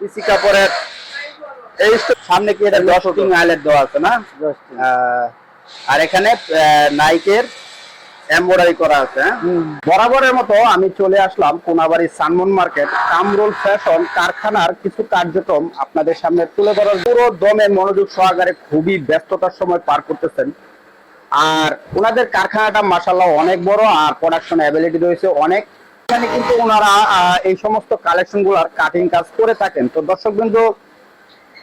পিসি কাপড়ের এই সামনে কি এটা দশটিং আইলেট দেওয়া আছে না? আর এখানে নাইকের এমব্রয়ডারি করা আছে হ্যাঁ? বরাবরের মতো আমি চলে আসলাম কোনাবাড়ি সানমন মার্কেট কামরুল ফ্যাশন কারখানার কিছু কার্যক্রম আপনাদের সামনে তুলে ধরার। পুরো দমে মনোযোগ সহকারে খুবই ব্যস্ততার সময় পার করতেছেন। আর ওনাদের কারখানাটা মাসাল্লাহ অনেক বড় আর প্রোডাকশন অ্যাবিলিটি রয়েছে অনেক। এখানে কিন্তু ওনারা এই সমস্ত কালেকশনগুলার কাটিং কাজ করে থাকেন। তো দর্শক বিন্দু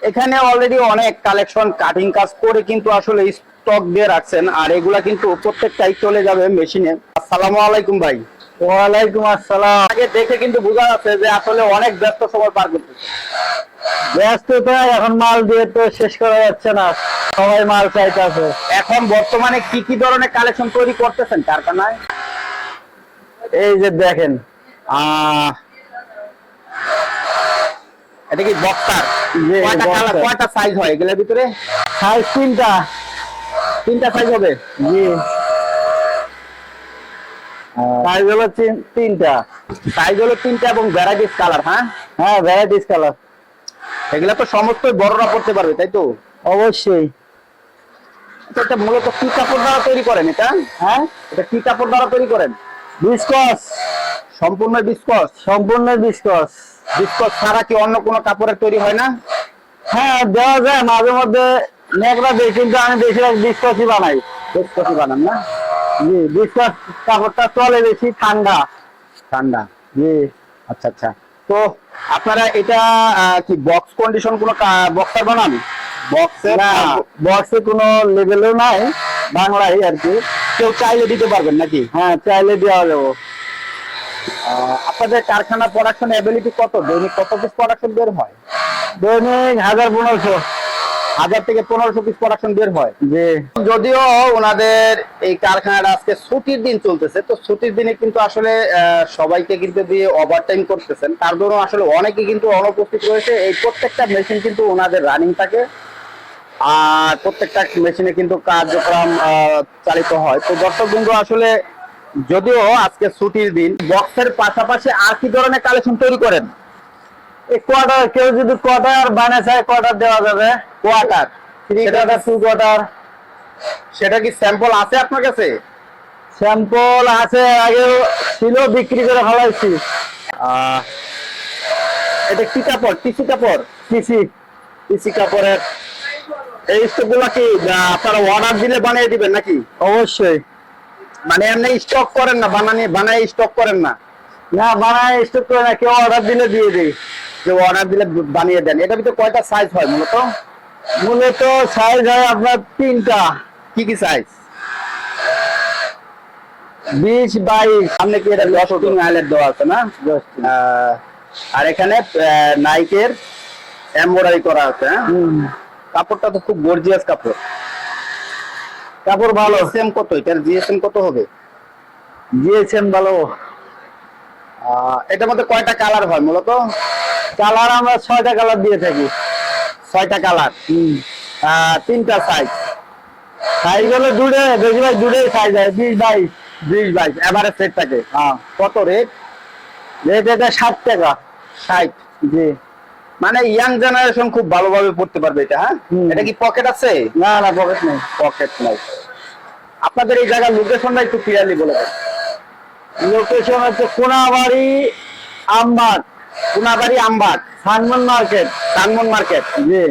এখানে অলরেডি অনেক কালেকশন কাটিং কাজ করে কিন্তু আসলে স্টক দিয়ে রাখছেন আর এগুলা কিন্তু প্রত্যেকটাই চলে যাবে মেশিনে আসসালামু আলাইকুম ভাই। ওয়ালাইকুম আসসালাম। আগে দেখে কিন্তু বোঝা যাচ্ছে যে আসলে অনেক ব্যস্ত সময় পার করতেছে ব্যস্ততা এখন মাল দিয়ে তো শেষ করা যাচ্ছে না। সবাই মাল চাইতেছে। এখন বর্তমানে কি কি ধরনের কালেকশন তৈরি করতেছেন? কারখানায়? এই যে দেখেন এটা কি বক্তার? কয়টা সাইজ হয় এগুলোর ভিতরে? সাইজ তিনটা। তিনটা সাইজ হবে? জি। সাইজ হলো তিনটা। সাইজ হলো তিনটা এবং ভ্যারাইটিস কালার হ্যাঁ? হ্যাঁ ভ্যারাইটিস কালার এগুলা তো সমস্ত বড়রা পড়তে পারবে তাই তো? অবশ্যই। এটা মূলত কি কাপড় দ্বারা তৈরি করেন এটা? হ্যাঁ? এটা কি কাপড় দ্বারা তৈরি করেন? বিস্কস। সম্পূর্ণ বিস্কস। সম্পূর্ণ বিস্কস। বিস্কস ছাড়া কি অন্য কোনো কাপড়ের তৈরি হয় না? হ্যাঁ দেওয়া যায় মাঝে মধ্যে নেকড়া দিই কিন্তু আমি বেশিরভাগ বিস্কসই বানাই। বিস্কসই বানান না? জি বিস্কস কাপড়টা চলে বেশি ঠান্ডা। ঠান্ডা। জি। আচ্ছা আচ্ছা। তো আপনারা এটা কি বক্স কন্ডিশন কোনো বক্সার বানান? বক্সের বক্সে কোনো লেভেলও নাই বাংলায় আর কি। কেউ চাইলে দিতে পারবেন নাকি? হ্যাঁ চাইলে দেওয়া যাব। আপনাদের কারখানা প্রোডাকশন অ্যাবিলিটি কত? দৈনিক কত পিস প্রোডাকশন বের হয়? দৈনিক হাজার পনেরোশো। হাজার থেকে পনেরোশো পিস প্রোডাকশন বের হয়? যে যদিও ওনাদের এই কারখানাটা আজকে ছুটির দিন চলতেছে তো ছুটির দিনে কিন্তু আসলে সবাইকে কিন্তু দিয়ে ওভারটাইম করতেছেন। তার জন্য আসলে অনেকে কিন্তু অনুপস্থিত রয়েছে। এই প্রত্যেকটা মেশিন কিন্তু ওনাদের রানিং থাকে। আর প্রত্যেকটা মেশিনে কিন্তু কার্যক্রম চালিত হয়। তো দর্শক বিন্দু আসলে যদিও আজকে ছুটির দিন বক্সের পাশাপাশি আর কি ধরনের কালেকশন তৈরি করেন? এই কোয়ার্টার কেউ যদি কোয়ার্টার বানায় চায় কোয়ার্টার দেওয়া যাবে। Quarter three quarter two quarter সেটা কি স্যাম্পল আছে আপনার কাছে? স্যাম্পল আছে আগে ছিল বিক্রি করে ফেলাইছি। এটা কি কাপড়? টিসি কাপড়? কৃষি টিসি কাপড়ের এই স্টকগুলো কি আপনারা অর্ডার দিলে বানিয়ে দিবেন নাকি? অবশ্যই। মানে এমনি স্টক করেন না বানানি বানাই স্টক করেন না? না বানায় স্টক করে না কেউ অর্ডার দিলে দিয়ে দিই। যে অর্ডার দিলে বানিয়ে দেন এটা ভিতরে কয়টা সাইজ হয় মূলত? মূলত সাইজ হয় আপনার তিনটা। কি কি সাইজ বিশ বাইশ। সামনে কি এটা দশটিং আইলেট দেওয়া আছে না? আর এখানে নাইকের এমব্রয়ডারি করা আছে হ্যাঁ? কাপড়টা তো খুব গর্জিয়াস কাপড়। কাপড় ভালো। জিএসএম কত? এটার জিএসএম কত হবে? দিয়েছেন ভালো। এটার মধ্যে কয়টা কালার হয় মূলত? কালার আমরা ছয়টা কালার দিয়ে থাকি। ছয়টা কালার। তিনটা সাইজ সাইজ হলো দুটো বেশিরভাগ দুটোই সাইজ হয় বিশ বাইশ। বিশ বাইশ এভারেজ সেট থাকে। হ্যাঁ। কত রেট রেট এটা ষাট টাকা। ষাট। জি। মানে ইয়াং জেনারেশন খুব ভালোভাবে পড়তে পারবে এটা হ্যাঁ? এটা কি পকেট আছে? না না পকেট নেই। পকেট নাই। আপনাদের এই জায়গার লোকেশনটা একটু ক্লিয়ারলি বলে দেন। লোকেশন হচ্ছে কোনাবাড়ি আমবাগ। কোনাবাড়ি আমবাগ। সানমন মার্কেট। কানমন মার্কেট। জি।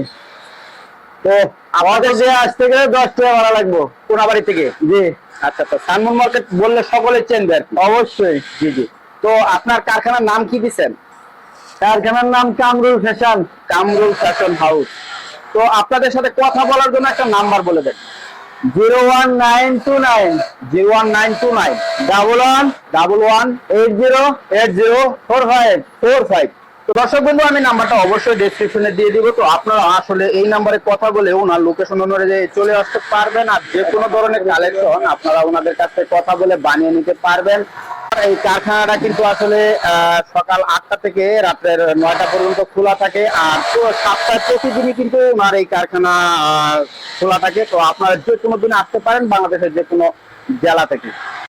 তো আমাদের যে আসতে গেলে দশ টাকা ভাড়া লাগবো। কোনাবাড়ি থেকে? জি। আচ্ছা আচ্ছা সানমন মার্কেট বললে সকলে চেনবে আর অবশ্যই। জি জি। তো আপনার কারখানার নাম কি দিচ্ছেন? কারখানার নাম Kamrul fashion Kamrul fashion house. তো আপনাদের সাথে কথা বলার জন্য একটা নাম্বার বলে দেন। Zero one nine two nine, zero one nine two nine, double one double one, eight zero eight zero, four five four five. তো দর্শক বন্ধু, আমি নাম্বারটা অবশ্যই ডেসক্রিপশনে দিয়ে দিব। তো আপনারা আসলে এই নাম্বারে কথা বলে ওনার লোকেশন অনুযায়ী চলে আসতে পারবেন। আর যে কোনো ধরনের কালেকশন আপনারা ওনাদের কাছ কথা বলে বানিয়ে নিতে পারবেন। এই কারখানাটা কিন্তু আসলে সকাল আটটা থেকে রাত্রের নয়টা পর্যন্ত খোলা থাকে আর তো সাতটায় প্রতিদিনই কিন্তু ওনার এই কারখানা খোলা থাকে। তো আপনারা যে কোনো দিন আসতে পারেন বাংলাদেশের যে কোনো জেলা থেকে।